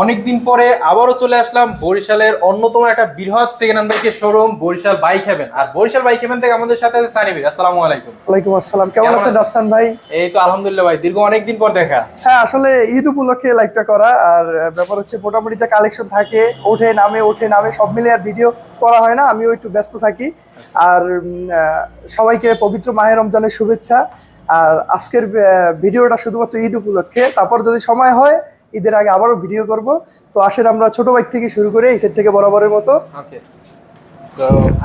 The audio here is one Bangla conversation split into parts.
অনেকদিন পরে আবারও চলে আসলাম বরিশালের অন্যতম একটা বৃহৎ সেকেন্ড হ্যান্ড বাইকের শোরুম বরিশাল বাইক হেভেন আর বরিশাল বাইক হেভেন থেকে আমাদের সাথে আছে সানিবির আসসালামু আলাইকুম। ওয়ালাইকুম আসসালাম। কেমন আছেন আছেন? ভাই? এই তো আলহামদুলিল্লাহ ভাই দীর্ঘ অনেকদিন পর দেখা। হ্যাঁ আসলে ঈদ উপলক্ষে লাইভটা করা। আর ব্যাপার হচ্ছে মোটামুটি যা কালেকশন থাকে ওঠে নামে ওঠে নামে সব মিলে আর ভিডিও করা হয় না। আমিও একটু ব্যস্ত থাকি। আর সবাইকে পবিত্র মাহের রমজানের শুভেচ্ছা। আর আজকের ভিডিওটা শুধুমাত্র ঈদ উপলক্ষে। তারপর যদি সময় হয় ঈদের আগে আবারও ভিডিও করব। তো আসেন আমরা ছোট বাইক থেকে শুরু করে এই সেট থেকে বরাবরের মতো। ওকে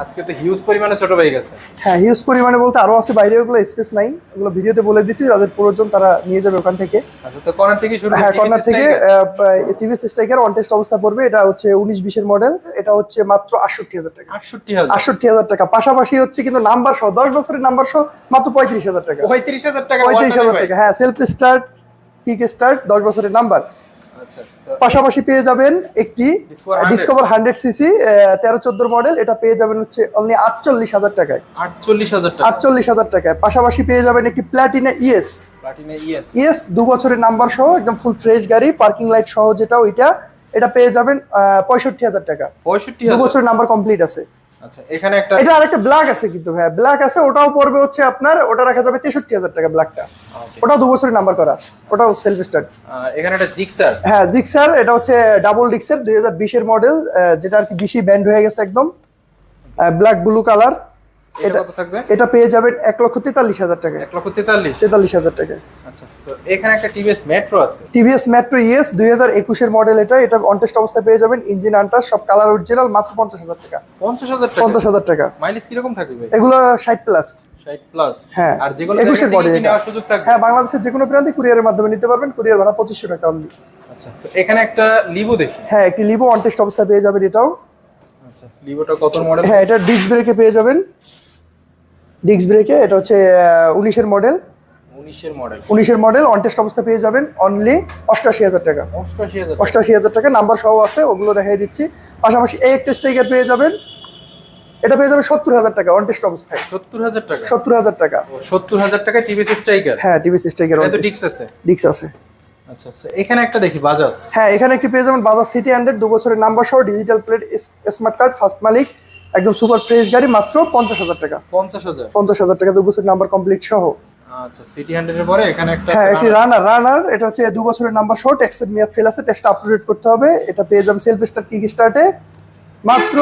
আজকে তো হিউজ পরিমাণে ছোট বাইক আছে হ্যাঁ হিউজ পরিমাণে বলতে আরও আছে। বাইরে ওগুলো স্পেস নাই। ওগুলো ভিডিওতে বলে দিচ্ছি যাদের প্রয়োজন তারা নিয়ে যাবে ওখান থেকে। আচ্ছা তো কর্নার থেকে শুরু হ্যাঁ কর্নার থেকে টিভিএস স্ট্রাইকার অন টেস্ট অবস্থা পড়বে। এটা হচ্ছে উনিশ বিশের মডেল এটা হচ্ছে মাত্র আটষট্টি হাজার টাকা। আটষট্টি হাজার। আটষট্টি হাজার টাকা। পাশাপাশি হচ্ছে কিন্তু নাম্বার সহ দশ বছরের নাম্বার সহ মাত্র পঁয়ত্রিশ হাজার টাকা। পঁয়ত্রিশ হাজার টাকা পঁয়ত্রিশ হাজার টাকা। হ্যাঁ সেলফ স্টার্ট কিক স্টার্ট দশ বছরের নাম্বার আচ্ছা পাশাপাশি পেয়ে যাবেন একটি ডিসকভার হান্ড্রেড সিসি তেরো চোদ্দোর মডেল এটা পেয়ে যাবেন হচ্ছে অনলি আটচল্লিশ হাজার টাকায়। আটচল্লিশ হাজার আটচল্লিশ হাজার টাকায়। পাশাপাশি পেয়ে যাবেন একটি প্ল্যাটিনা ইএস ইএস দু বছরের নাম্বার সহ একদম ফুল ফ্রেশ গাড়ি পার্কিং লাইট সহ যেটা ওইটা এটা পেয়ে যাবেন পঁয়ষট্টি হাজার টাকা। পঁয়ষট্টি দু বছরের নাম্বার কমপ্লিট আছে। আচ্ছা এখানে একটা এটা আরেকটা ব্ল্যাক আছে কিন্তু ভাই। ব্ল্যাক আছে ওটাও পড়বে হচ্ছে আপনার ওটা রাখা যাবে তেষট্টি হাজার টাকা ব্ল্যাকটা ওটা ওটাও দু বছরের নাম্বার করা। ওটাও সেলফ স্টার্ট এখানে একটা জিক্সার হ্যাঁ জিক্সার এটা হচ্ছে ডাবল ডিক্সের দুই হাজার বিশের মডেল যেটা আর কি বেশি ব্যান্ড হয়ে গেছে একদম। ব্ল্যাক ব্লু কালার এটা এটা কত থাকবে? এটা পেয়ে যাবেন এক লক্ষ তেতাল্লিশ হাজার টাকা এক লক্ষ তেতাল্লিশ? তেতাল্লিশ হাজার টাকা আচ্ছা এখানে একটা টিভিএস মেট্রো আছে? টিভিএস মেট্রো ইএস দুই হাজার একুশের মডেল এটা এটা অনটেস্ট অবস্থায় পেয়ে যাবেন ইঞ্জিন আনটাস সব কালার অরিজিনাল মাত্র পঞ্চাশ হাজার টাকা। পঞ্চাশ হাজার টাকা? পঞ্চাশ হাজার টাকা। মাইলেজ কীরকম থাকবে এগুলো ষাট প্লাস হ্যাঁ আর যেগুলো একুশের মডেল সুযোগ থাকবে? হ্যাঁ বাংলাদেশের যে কোনো প্রান্তে কুরিয়ারের মাধ্যমে নিতে পারবেন কুরিয়ার ভাড়া পঁচিশশো টাকা অনলি আচ্ছা এখানে একটা লিভো দেখি। হ্যাঁ একটি লিভো অনটেস্ট অবস্থায় পেয়ে যাবেন এটাও। আচ্ছা লিভোটা কত মডেল হ্যাঁ এটা ডিস্ক ব্রেকে পেয়ে যাবেন। ডিস্ক ব্রেকে এটা হচ্ছে উনিশের মডেল। উনিশের মডেল। উনিশের মডেল অনটেস্ট অবস্থা পেয়ে যাবেন অনলি অষ্টাশি হাজার টাকা। অষ্টাশি হাজার টাকা। নাম্বার সহ আছে ওগুলো দেখাই দিচ্ছি। পাশাপাশি এই একটা স্ট্রাইকার পেয়ে যাবেন এটা পেয়ে যাবেন সত্তর হাজার টাকা অনটেস্ট অবস্থায়। সত্তর হাজার টাকা? সত্তর হাজার টাকা। সত্তর হাজার টাকা টিভিএস স্ট্রাইকার হ্যাঁ টিভি স্ট্রাইকার এটা ডিক্স আছে? ডিক্স আছে। আচ্ছা এখানে একটা দেখি বাজাজ। হ্যাঁ এখানে একটি পেয়ে যাবেন বাজাজ সিটি হান্ড্রেড দু বছরের নাম্বার সহ digital plate smart card first মালিক। একদম সুপার ফ্রেশ গাড়ি মাত্র পঞ্চাশ হাজার টাকা। পঞ্চাশ হাজার? পঞ্চাশ হাজার টাকা দু বছর নাম্বার কমপ্লিট সহ। আচ্ছা সিটি হান্ড্রেডের পরে এখানে একটা হ্যাঁ একটি রানার রানার এটা হচ্ছে দু বছরের নাম্বার শর্ট ট্যাক্সের মেয়াদ ফেল আছে টেস্ট আপডেট করতে হবে এটা পেয়ে যাবেন সেলফ স্টার্ট কিক স্টার্টে মাত্র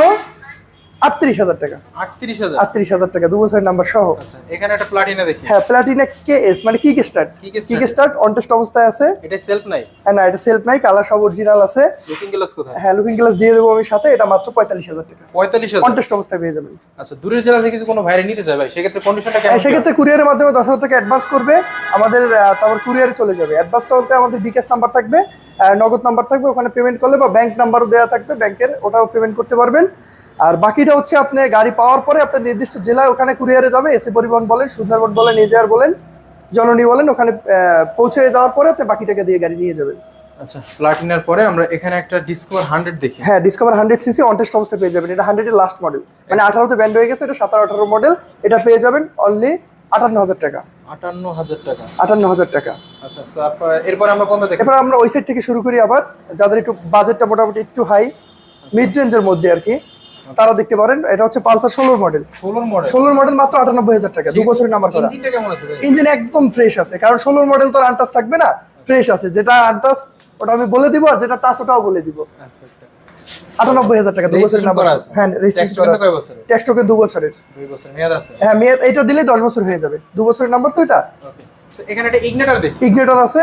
আটত্রিশ হাজার টাকা। আটত্রিশ হাজার? আটত্রিশ হাজার টাকা দু বছরের নাম্বার সহ। আচ্ছা এখানে একটা প্লাটিনা দেখি। হ্যাঁ প্লাটিনা কে এস মানে kick start. Kick start on test অবস্থায় আছে। এটা সেলফ নাই? হ্যাঁ না এটা সেলফ নাই কালার সব অরিজিনাল আছে। লুকিং গ্লাস কোথায়? হ্যাঁ লুকিং গ্লাস দিয়ে দেবো আমি সাথে এটা মাত্র পঁয়তাল্লিশ হাজার টাকা। পঁয়তাল্লিশ হাজার? অনটেস্ট অবস্থায় পেয়ে যাবেন। আচ্ছা দূরের জেলা থেকে যদি কোনো ভাইরে নিতে চায় ভাই সেক্ষেত্রে কন্ডিশনটা কেমন হ্যাঁ, সেক্ষেত্রে কুরিয়ারের মাধ্যমে দশ হাজার টাকা অ্যাডভান্স করবে। আমাদের তারপর কুরিয়ারে চলে যাবে। অ্যাডভান্সটা বলতে আমাদের বিকাশ নাম্বার থাকবে নগদ নাম্বার থাকবে ওখানে পেমেন্ট করলে বা ব্যাংক নাম্বারও দেওয়া থাকবে ব্যাংকের ওটাও পেমেন্ট করতে পারবেন। আর বাকিটা হচ্ছে আপনি গাড়ি পাওয়ার পরে আপনার নির্দিষ্ট জেলায় ওখানে কুরিয়ারে যাবে এসি পরিবহন বলেন সুন্দরবন বলেন এজার বলেন জননী বলেন ওখানে পৌঁছে যাওয়ার পরে আপনি বাকি টাকা দিয়ে গাড়ি নিয়ে যাবেন। আচ্ছা প্লাটিনার পরে আমরা এখানে একটা ডিসকভার হান্ড্রেড দেখি। হ্যাঁ ডিসকভার হান্ড্রেড সিসি অনটেস্ট অবস্থায় পেয়ে যাবেন। এটা হান্ড্রেডের লাস্ট মডেল মানে আঠারোতে ব্যান্ড হয়ে গেছে এটা সাতারো আঠারো মডেল এটা পেয়ে যাবেন অনলি আটান্ন হাজার টাকা। আটান্ন হাজার টাকা। আটান্ন হাজার টাকা। আচ্ছা so আপনার এরপরে আমরা কোনটা দেখি এরপর আমরা ওই সাইড থেকে শুরু করি আবার। যাদের একটু বাজেটটা মোটামুটি একটু হাই মিড রেঞ্জের মধ্যে আর কি। তারা দেখতে পারেন এটা হচ্ছে পালসার ষোলোর মডেল ষোলোর মডেল ষোলোর মডেল মাত্র আটানব্বই হাজার টাকা দু বছরের নাম্বার করা। আছে ইঞ্জিন একদম ফ্রেশ আছে কারণ ষোলোর মডেল তো আনটাস থাকবে না ফ্রেশ আছে। যেটা আনটাস ওটা আমি বলে দিব আর যেটা টাচ ওটাও বলে দিব। আচ্ছা আচ্ছা। আটানব্বই হাজার টাকা দু বছরের নাম্বার হ্যাঁ রেজিস্ট্রেশন করা? ট্যাক্স টোকেন দু বছরের। দুই বছর মেয়াদ আছে? হ্যাঁ মেয়াদ এটা দিলে দশ বছর হয়ে যাবে। দু বছরের নাম্বার তো এটা। ওকে এখানে একটা ইগনেটর দেখি। ইগনেটর আছে।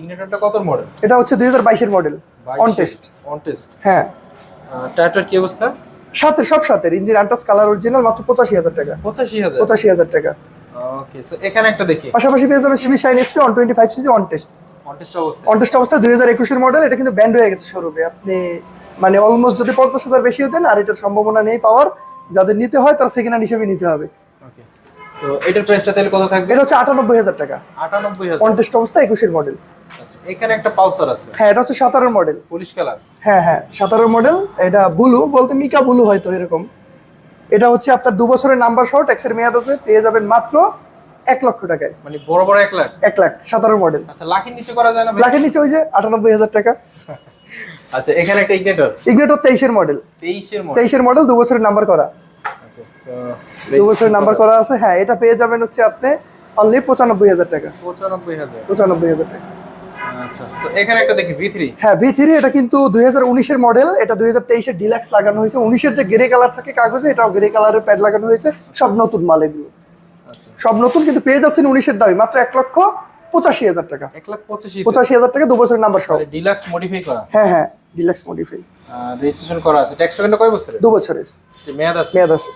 ইগনেটরটা কত মডেল এটা হচ্ছে দুই হাজার বাইশের model on test on test হ্যাঁ। টায়ারটার কি অবস্থা? সাথে সব সাথে। ইঞ্জিন আন্টাস কালার অরিজিনাল মাত্র পঁচাশি হাজার টাকা। পঁচাশি হাজার? পঁচাশি হাজার টাকা। ওকে সো এখানে একটা দেখি। পাশাপাশি পেয়ে যাবেন CB Shine SP one twenty five CC on test on test অবস্থা অন টেস্ট অবস্থায় দুই হাজার একুশের মডেল এটা কিন্তু ব্যান্ড হয়ে গেছে শোরুমে আপনি মানে অলমোস্ট যদি পঞ্চাশ হাজার বেশি হতেন আর এটার সম্ভাবনা নেই পাওয়ার যাদের নিতে হয় তারা সেকেন্ড হ্যান্ড হিসেবে নিতে হবে। সো এটার প্রাইসটা তাহলে কত থাকবে? এটা হচ্ছে আটানব্বই হাজার টাকা। আটানব্বই হাজার। অন টেস্ট অবস্থা একুশের মডেল আচ্ছা এখানে একটা পালসার আছে। হ্যাঁ এটা হচ্ছে সাতারোর মডেল পুলিশ কালার হ্যাঁ হ্যাঁ সাতারোর মডেল এটা বুলু বলতে মিকা বুলু হয়তো এরকম। এটা হচ্ছে আপনার দু বছরের নাম্বার সহ ট্যাক্সের মেয়াদ আছে পেয়ে যাবেন মাত্র এক লক্ষ টাকায়। মানে বড় বড় এক লাখ? এক লাখ সাতারো মডেল আচ্ছা লাখের নিচে করা যায় না লাখের নিচে ওই যে আটানব্বই হাজার টাকা। আচ্ছা এখানে একটা ইগনেটর ইগনেটর তেইশের মডেল তেইশের মডেল তেইশের মডেল দু বছরের নাম্বার করা। দু বছরের নাম্বার করা আছে। হ্যাঁ এটা পেয়ে যাবেন হচ্ছে আপনি অনলি পঁচানব্বই হাজার টাকা। পঁচানব্বই হাজার। পঁচানব্বই হাজার টাকা। আচ্ছা সো এখানে একটা দেখি ভি থ্রি হ্যাঁ ভি থ্রি এটা কিন্তু দুই হাজার উনিশের মডেল এটা দুই হাজার তেইশের ডিলাক্স লাগানো হয়েছে। উনিশের যে গ্রে কালার থাকে কাগজে এটাও গ্রে কালারের প্যাড লাগানো হয়েছে। সব নতুন মাল এগুলো। আচ্ছা। সব নতুন কিন্তু পেয়ে যাচ্ছেন উনিশের দামে মাত্র এক লক্ষ পঁচাশি হাজার টাকা। এক লাখ পঁচাশি পঁচাশি হাজার টাকা দু বছরের নাম্বার সহ। ডিলাক্স মডিফাই করা? হ্যাঁ হ্যাঁ ডিলাক্স মডিফাই রেজিস্ট্রেশন করা আছে। ট্যাক্স টোকেনটা কয় বছরের? দু বছরের। মেয়াদ আছে? মেয়াদ আছে।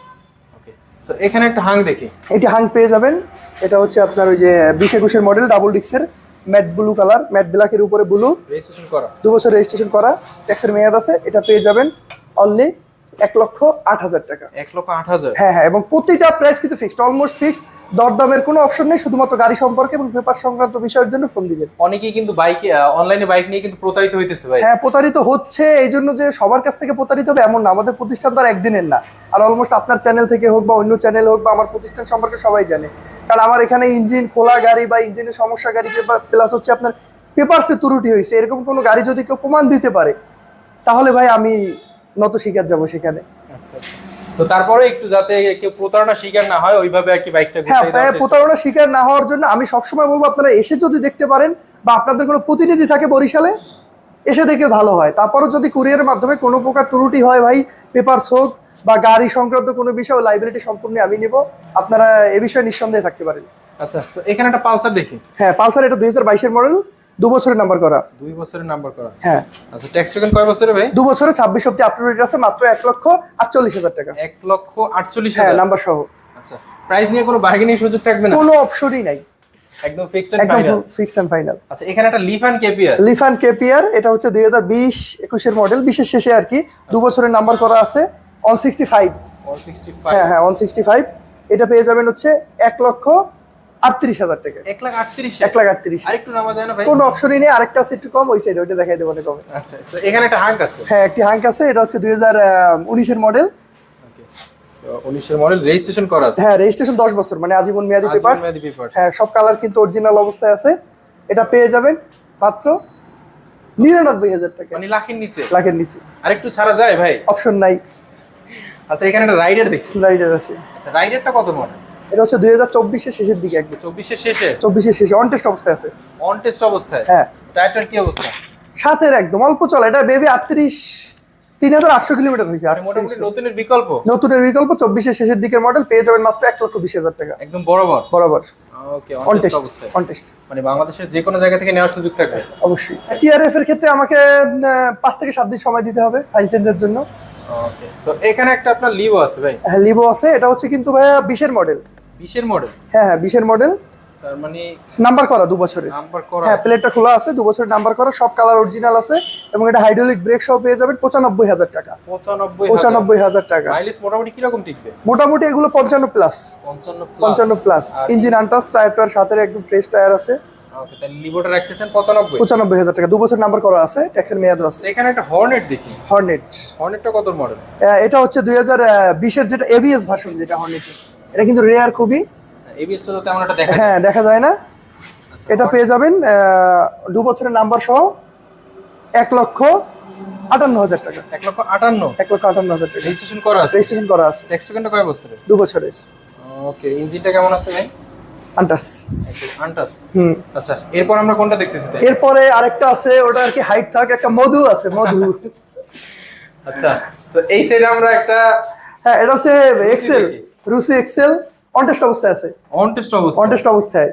এখানে একটা হাং দেখি। এটা হাং পেয়ে যাবেন। এটা হচ্ছে আপনার ওই যে বিশ একুশের মডেল ডাবল ডিক্সের ম্যাট ব্লু কালার ম্যাট ব্ল্যাকের উপরে ব্লু রেজিস্ট্রেশন করা। দু বছর রেজিস্ট্রেশন করা ট্যাক্সের মেয়াদ আছে এটা পেয়ে যাবেন অনলি এক লক্ষ আট হাজার টাকা। এক লক্ষ আট হাজার। হ্যাঁ হ্যাঁ এবং প্রতিটা প্রাইস কিন্তু ফিক্সড অলমোস্ট ফিক্সড দরদামের কোনো অপশন নেই শুধুমাত্র গাড়ি সম্পর্কে এবং পেপার সংক্রান্ত বিষয়ের জন্য ফোন দিবেন অনেকেই কিন্তু বাইকে অনলাইনে বাইক নিয়ে কিন্তু প্রতারিত হইতেছে ভাই। হ্যাঁ প্রতারিত হচ্ছে এই জন্য যে সবার কাছ থেকে প্রতারিত হবে এমন না আমাদের প্রতিষ্ঠান তো আর একদিনের না। আর অলমোস্ট আপনার চ্যানেল থেকে হোক বা অন্য চ্যানেল হোক বা আমার প্রতিষ্ঠান সম্পর্কে সবাই জানে। কারণ আমার এখানে ইঞ্জিন খোলা গাড়ি বা ইঞ্জিনের সমস্যা গাড়ি প্লাস হচ্ছে আপনার পেপারসে ত্রুটি হয়েছে। এরকম কোনো গাড়ি যদি কেউ প্রমাণ দিতে পারে তাহলে ভাই আমি নত শিকার যাব সেখানে। আচ্ছা। সো তারপরে একটু যাতে কেউ প্রতারণা শিকার না হয় ওইভাবে আর কি বাইকটা হ্যাঁ প্রতারণা শিকার না হওয়ার জন্য আমি সবসময় বলব আপনারা এসে যদি দেখতে পারেন বা আপনাদের কোনো প্রতিনিধি থাকে বরিশালে এসে দেখে ভালো হয়। তারপরও যদি কুরিয়ারের মাধ্যমে কোনো প্রকার ত্রুটি হয় ভাই পেপার হোক বা গাড়ি সংক্রান্ত কোনো বিষয় লাইবিলিটি সম্পূর্ণ আমি নিব। আপনারা এ বিষয়ে নিঃসন্দেহে থাকতে পারেন। আচ্ছা এখানে একটা পালসার দেখি। হ্যাঁ পালসার এটা দুই হাজার বাইশের মডেল দু বছরের নাম্বার করা। দুই বছরের নাম্বার করা। হ্যাঁ। আচ্ছা ট্যাক্স টোকেন কয় বছরে ভাই? দু বছরে ছাব্বিশ অব্দি আপ টু ডেট আছে মাত্র এক লক্ষ আটচল্লিশ হাজার টাকা। এক লক্ষ আটচল্লিশ হ্যাঁ হাজার। নাম্বার সহ। আচ্ছা প্রাইস নিয়ে কোনো বার্গেনিং সুযোগ থাকবে না? কোনো অপশনই নাই। একদম fixed final fixed and final আচ্ছা এখানে একটা লিফান কেপিয়ার লিফান কেপিয়ার এটা হচ্ছে দুই হাজার বিশ একুশের মডেল বিশের শেষে আর কি। দু বছরের নাম্বার করা আছে ওয়ান সিক্সটি ফাইভ 165 হ্যাঁ হ্যাঁ ওয়ান সিক্সটি ফাইভ এটা পেয়ে যাবেন হচ্ছে এক লক্ষ আটত্রিশ হাজার টাকা। এক লাখ আটত্রিশ। এক লাখ আটত্রিশ। আরেকটু নামা যায় না ভাই? কোনো অপশনই নেই আরেকটা আছে একটু কম ওই সাইডে ওইটা দেখাই দেবো কমে। আচ্ছা এখানে একটা হাঙ্ক আছে? হ্যাঁ একটি হাঙ্ক আছে এটা হচ্ছে দুই হাজার উনিশের মডেল উনিশের মডেল রেজিস্ট্রেশন করা আছে? হ্যাঁ রেজিস্ট্রেশন দশ বছর মানে আজীবন মেয়াদি পেপার হ্যাঁ সব কালার কিন্তু অরিজিনাল অবস্থায় আছে। এটা পেয়ে যাবেন মাত্র নিরানব্বই হাজার টাকা। মানে লাখের নিচে? লাখের নিচে। আরেকটু ছাড়া যায় ভাই? অপশন নাই। আচ্ছা এখানে একটা রাইডার দেখি। রাইডার আছে। আচ্ছা রাইডারটা কত মডেল এটা হচ্ছে দুই হাজার চব্বিশের শেষের দিকে একদম। চব্বিশের শেষে? চব্বিশের শেষে অন টেস্ট অবস্থায় আছে। অন টেস্ট অবস্থায়? হ্যাঁ। টায়ারটার কি অবস্থা? সাথের একদম অল্প চলা। এটা বেবি আটত্রিশ তিন হাজার আটশো কিলোমিটার হয়েছে মানে মোটামুটি নতুনের বিকল্প? নতুনের বিকল্প চব্বিশের শেষের দিকের মডেল পেয়ে যাবেন মাত্র এক লক্ষ বিশ হাজার টাকা। একদম বরাবর? বরাবর। Okay on test on test মানে বাংলাদেশের যে কোনো জায়গা থেকে নেওয়ার সুযোগ থাকবে? অবশ্যই। টিআরএফ এর ক্ষেত্রে আমাকে পাঁচ থেকে সাত দিন সময় দিতে হবে ফাইল চেঞ্জের জন্য। ওকে সো এখানে একটা আপনার লিভো আছে ভাই। হ্যাঁ লিভো আছে। এটা হচ্ছে কিন্তু ভাইয়া বিশের মডেল বিশের মডেল হ্যাঁ হ্যাঁ বিশের মডেল তার মানে নাম্বার করা দু বছরের। নাম্বার করা হ্যাঁ প্লেটটা খোলা আছে দু বছরের নাম্বার করা সব কালার অরিজিনাল আছে এবং এটা হাইড্রোলিক ব্রেক সহ পেয়ে যাবেন পঁচানব্বই হাজার টাকা। পঁচানব্বই পঁচানব্বই হাজার টাকা। মাইলেজ মোটামুটি কীরকম টিকবে? মোটামুটি এগুলো পঞ্চান্ন প্লাস পঞ্চান্ন পঞ্চান্ন plus engine untouched tyre tyre সাথে একদম ফ্রেশ টায়ার আছে। ওকে তাহলে লিভোটা রাখতেছেন পঁচানব্বই। পঁচানব্বই হাজার টাকা। দু বছর নাম্বার করা আছে ট্যাক্সের মেয়াদও আছে। এখানে একটা হর্নেট দেখি। হর্নেট হর্নেটটা কত মডেল এটা হচ্ছে দুই হাজার বিশের যেটা এবিএস ভার্সন যেটা হর্নেট এটা কিন্তু রেয়ার খুবই। এবিএস তো তেমন একটা দেখা হ্যাঁ দেখা যায় না। আচ্ছা, এটা পেয়ে যাবেন দু বছরের নাম্বার সহ এক লক্ষ আটান্ন হাজার টাকা। এক লক্ষ আটান্ন? এক লক্ষ আটান্ন হাজার টাকা। রেজিস্ট্রেশন করা আছে? রেজিস্ট্রেশন করা আছে। টেক্সট টোকেনটা কয় বছরের? দু বছরের। ওকে ইঞ্জিনটা কেমন আছে ভাই? আন্টাস। আনটাস। হুম। আচ্ছা এরপর আমরা কোনটা দেখতেছি এরপরে আরেকটা আছে ওটা আর কি হাইট থাক একটা মধু আছে মধু। আচ্ছা তো এই সাইডে আমরা একটা হ্যাঁ এটা হচ্ছে এক্সেল। রুসি এক্সেল অনটেস্ট অবস্থায় আছে। অন টেস্ট অবস্থা অনটেস্ট অবস্থায়।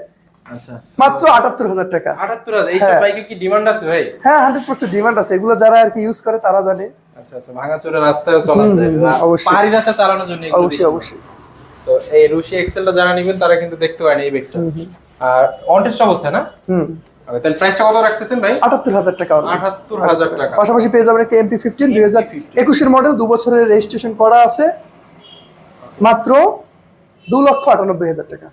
আচ্ছা। মাত্র আটাত্তর হাজার টাকা। আটাত্তর হাজার? এইসব হ্যাঁ। বাইকে কি ডিমান্ড আছে ভাই? হ্যাঁ হান্ড্রেড পার্সেন্ট ডিমান্ড আছে। এগুলো যারা আর কি ইউজ করে তারা জানে। আচ্ছা আচ্ছা। ভাঙাচোরা রাস্তায়ও চলা যায়। অবশ্যই। পাহাড়ি রাস্তা চালানোর জন্য অবশ্যই অবশ্যই। সো এই রুশি এক্সেলটা যারা নেবেন তারা কিন্তু দেখতে পারেন এই ব্যাগটা আর অন টেস্ট অবস্থা না? হুম। তাহলে প্রাইসটা কত রাখতেছেন ভাই? আটাত্তর হাজার টাকা। আটাত্তর হাজার টাকা। পাশাপাশি পেয়ে যাবেন একটা এমপি ফিফটিন দুই হাজার একুশের মডেল দু বছরের রেজিস্ট্রেশন করা আছে। মাত্র দু লক্ষ আটানব্বই হাজার টাকা।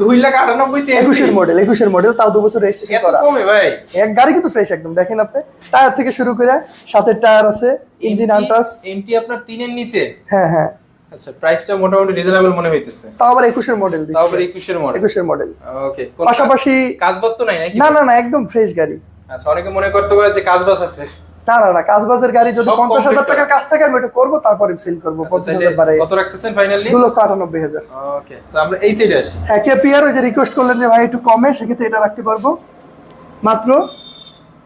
দুই লাখ আটানব্বই একুশের মডেল একুশের মডেল তাও দু বছর রেজিস্ট্রেশন করা। কমে ভাই। এক গাড়ি কিন্তু ফ্রেশ একদম দেখেন আপনি। টায়ার থেকে শুরু করে সাথের টায়ার আছে ইঞ্জিন আনটাস এমটি আপনার তিনের নিচে? হ্যাঁ হ্যাঁ। আচ্ছা প্রাইসটা মোটামুটি রিজনেবল মনে হইতেছে। তাও আবার একুশের মডেল তাও আবার দিচ্ছে একুশের মডেল একুশের মডেল ওকে পাশাপাশি কাজ বাজ তো নাই নাকি? না না না একদম ফ্রেশ গাড়ি। আচ্ছা অনেকে মনে করতে পারে যে কাজ বাজ আছে। না না না কাজবাজের গাড়ি যদি পঞ্চাশ হাজার টাকার কাজ থাকে আমি এটা করব তারপরে সেল করব। আচ্ছা, পঞ্চাশ হাজার বাড়াই কত রাখতেছেন ফাইনালি দু লক্ষ আটানব্বই হাজার। ওকে আমরা এই সাইডে আসি। হ্যাঁ কেপিআর ওই যে রিকোয়েস্ট করলেন যে ভাই একটু কমে সেক্ষেত্রে এটা রাখতে পারব। মাত্র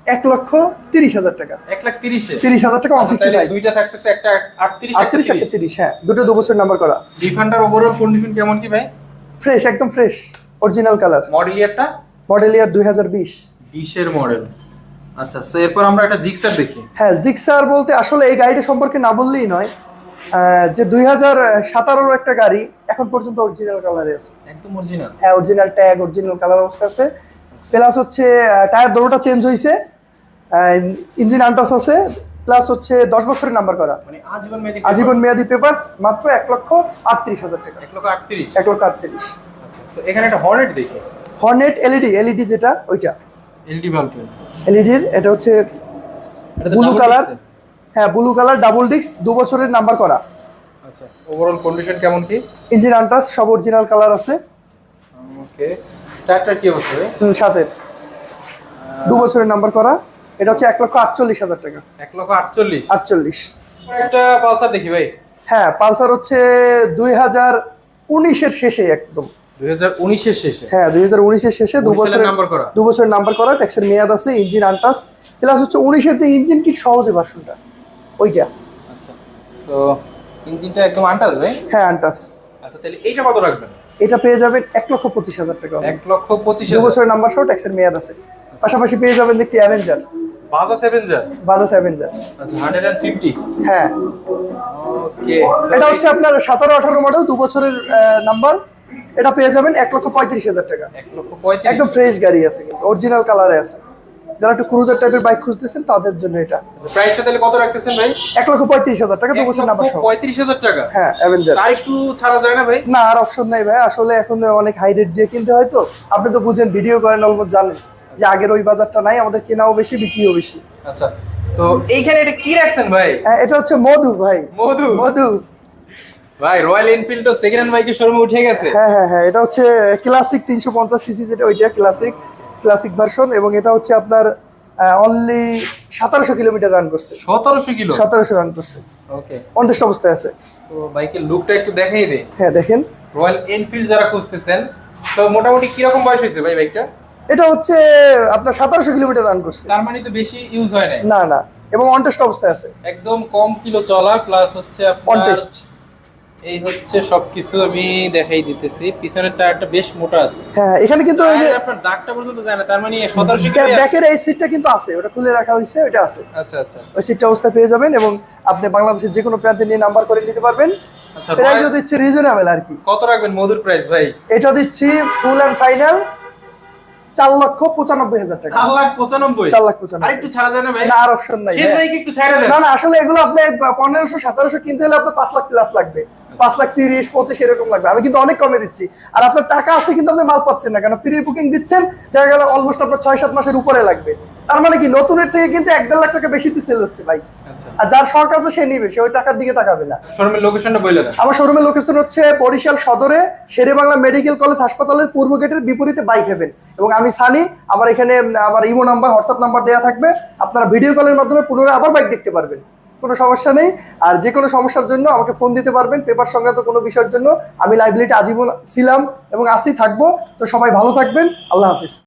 এক লক্ষ তিরিশ হাজার টাকা। এক লাখ তিরিশে? তিরিশ হাজার টাকা আচ্ছা, দুইটা থাকতেছে একটা আটত্রিশ আটত্রিশ একটা তিরিশ হ্যাঁ দুটো দু বছর নাম্বার করা। ডিফান্ডার ওভারঅল কন্ডিশন কেমন কি ভাই? ফ্রেশ একদম ফ্রেশ অরিজিনাল কালার মডেল ইয়ারটা মডেল ইয়ার দুই হাজার বিশ। বিশের মডেল আচ্ছা সো এরপর আমরা একটা জিক্সার দেখি। হ্যাঁ জিক্সার বলতে আসলে এই গাড়িটা সম্পর্কে না বললেই নয়। যে দুই হাজার সতেরোর একটা গাড়ি এখন পর্যন্ত অরিজিনাল কালারে আছে। একদম অরিজিনাল হ্যাঁ অরিজিনাল ট্যাগ অরিজিনাল কালার অবস্থা আছে। প্লাস হচ্ছে টায়ার দোনোটা চেঞ্জ হয়েছে ইঞ্জিন আন্টাস আছে। প্লাস হচ্ছে দশ বছরের নাম্বার করা। মানে আজীবন মেয়াদি পেপারস মাত্র এক লক্ষ আটত্রিশ হাজার টাকা। এক লক্ষ আটত্রিশ। এক লক্ষ আটত্রিশ। আচ্ছা এখানে একটা হর্নেট দেখি। হর্নেট এলইডি এলইডি যেটা ওইটা। এলডি বাল্ব এলইডির এটা হচ্ছে ব্লু কালার হ্যাঁ ব্লু কালার ডাবল ডিস্ক দু বছরের নাম্বার করা। আচ্ছা ওভারঅল কন্ডিশন কেমন কি? ইঞ্জিন আন্টাস সব অরিজিনাল কালার আছে। ওকে টায়ারটার কি অবস্থা হুম, সাতের। দু বছরের নাম্বার করা। এটা হচ্ছে এক লক্ষ আটচল্লিশ হাজার টাকা। এক লক্ষ আটচল্লিশ? আটচল্লিশ। একটা পালসার দেখি ভাই। হ্যাঁ পালসার হচ্ছে দুই হাজার উনিশের শেষে একদম। শেষে? হ্যাঁ দুই হাজার শেষে দু বছরের নাম্বার করা? দু বছরের নাম্বার করা ট্যাক্সের মেয়াদ আছে ইঞ্জিন আন্টাস প্লাস হচ্ছে যে ইঞ্জিন কি সহজে ভার্সনটা ওইটা। আচ্ছা সো ইঞ্জিনটা একদম আনটাস ভাই? হ্যাঁ আন্টাস আচ্ছা তাহলে এইটা কত রাখবেন? এটা পেয়ে যাবেন এক লক্ষ পঁচিশ হাজার টাকা। এক লক্ষ পঁচিশ দু বছরের নাম্বার সহ ট্যাক্সের মেয়াদ আছে। পাশাপাশি পেয়ে যাবেন একটি Avenger Bajaj Avenger Bajaj Avenger আচ্ছা হান্ড্রেড অ্যান্ড ফিফটি হ্যাঁ। ওকে এটা হচ্ছে আপনার সতেরো আঠারো মডেল দু বছরের নাম্বার এটা পেয়ে যাবেন এক লক্ষ পঁয়ত্রিশ হাজার টাকা। একদম ফ্রেশ গাড়ি আছে কিন্তু অরিজিনাল কালারে আছে। যারা একটু ক্রুজার টাইপের বাইক খুঁজতেছেন তাদের জন্য এটা। আচ্ছা প্রাইসটা তাহলে কত রাখতেছেন ভাই? এক লক্ষ পঁয়ত্রিশ হাজার টাকা দু বছর নাম্বার সহ। পঁয়ত্রিশ হাজার টাকা? হ্যাঁ অ্যাভেঞ্জার আর একটু ছাড়া যায় না ভাই? না আর অপশন নাই ভাই। আসলে এখন অনেক হাই রেট দিয়ে কিনতে হয় তো। আপনি তো বুঝেন ভিডিও করেন অলমোস্ট জানেন যে আগের ওই বাজারটা নাই আমাদের কেনাও বেশি বিক্রিও বেশি। আচ্ছা সো এইখানে এটা কি রাখছেন ভাই? হ্যাঁ এটা হচ্ছে মধু ভাই। মধু? মধু। ভাই রয়্যাল এনফিল্ড তো সেকেন্ড হ্যান্ড বাইকের শোরুমে উঠে গেছে। হ্যাঁ হ্যাঁ হ্যাঁ এটা হচ্ছে ক্লাসিক তিনশো পঞ্চাশ সিসি যেটা ওইটা ক্লাসিক ক্লাসিক ভার্সন এবং এটা হচ্ছে আপনার অনলি সতেরোশো কিলোমিটার রান করছে। সতেরোশো কিলো? সতেরোশো রান করছে। ওকে অনটেস্ট অবস্থায় আছে। সো বাইকের লুকটা একটু দেখাই দে হ্যাঁ দেখেন। রয়্যাল এনফিল্ড যারা খুঁজতেছেন তো মোটামুটি কীরকম বয়স হয়েছে ভাই বাইকটা এটা হচ্ছে আপনার সতেরোশো কিলোমিটার রান করছে। তার মানে তো বেশি ইউজ হয় নাই। না না এবং অনটেস্ট অবস্থায় আছে। একদম কম কিলো চলা প্লাস হচ্ছে আপনার অনটেস্ট এই হচ্ছে সবকিছু আমি দেখাই দিতেছি। পিছনের টায়ারটা বেশ মোটা আছে। হ্যাঁ এখানে কিন্তু ওই যে আপনার দাগটা পর্যন্ত যায় না তার মানে সতেরোশো কিলো ব্যাকের এই সিটটা কিন্তু আছে ওটা খুলে রাখা হয়েছে ওটা আছে। আচ্ছা আচ্ছা। ওই সিটটা অবস্থায় পেয়ে যাবেন এবং আপনি বাংলাদেশের যে কোনো প্রান্তে নিয়ে নাম্বার করে নিতে পারবেন। আচ্ছা প্রাইসও দিচ্ছি রিজনেবল আর কি। কত রাখবেন মধুর প্রাইস ভাই? এটা দিচ্ছি ফুল অ্যান্ড ফাইনাল চার লক্ষ পঁচানব্বই হাজার টাকা। চার লাখ পঁচানব্বই? চার লাখ পঁচানব্বই। একটু ছাড়া যায় না ভাই? না আর অপশন নাই হ্যাঁ। না আসলে এগুলো আপনি পনেরোশো সতেরোশো কিনতে হলে আপনার পাঁচ লাখ প্লাস লাগবে। পাঁচ লাখ তিরিশ পঁচিশ এরকম লাগবে। আমি কিন্তু অনেক কমে দিচ্ছি। আর আপনার টাকা আছে কিন্তু আপনি মাল পাচ্ছেন না। কেন? প্রি বুকিং দিচ্ছেন দেখা গেল অলমোস্ট আপনার ছয় সাত মাসের উপরে লাগবে। তার মানে কি? নতুনের থেকে কিন্তু এক দেড় লাখ টাকা বেশিতে সেল হচ্ছে ভাই। আচ্ছা। আর যার শখ আছে সে নিবে সে ওই টাকার দিকে তাকাবে না। শোরুমের লোকেশনটা বলে দেন। আমার শোরুমের লোকেশন হচ্ছে বরিশাল সদরে শেরে বাংলা মেডিকেল কলেজ হাসপাতালের পূর্ব গেটের বিপরীতে বাইক হেভেন এবং আমি সানি আমার এখানে আমার ইমো নাম্বার হোয়াটসঅ্যাপ নাম্বার দেওয়া থাকবে। আপনারা ভিডিও কলের মাধ্যমে পুনরায় আবার বাইক দেখতে পারবেন। কোনো সমস্যা নেই। আর যে কোনো সমস্যার জন্য আমাকে ফোন দিতে পারবেন পেপার সংক্রান্ত কোনো বিষয়ের জন্য। আমি লাইব্রেরিটা আজীবন ছিলাম এবং আসি থাকব। তো সবাই ভালো থাকবেন। আল্লাহ হাফিজ।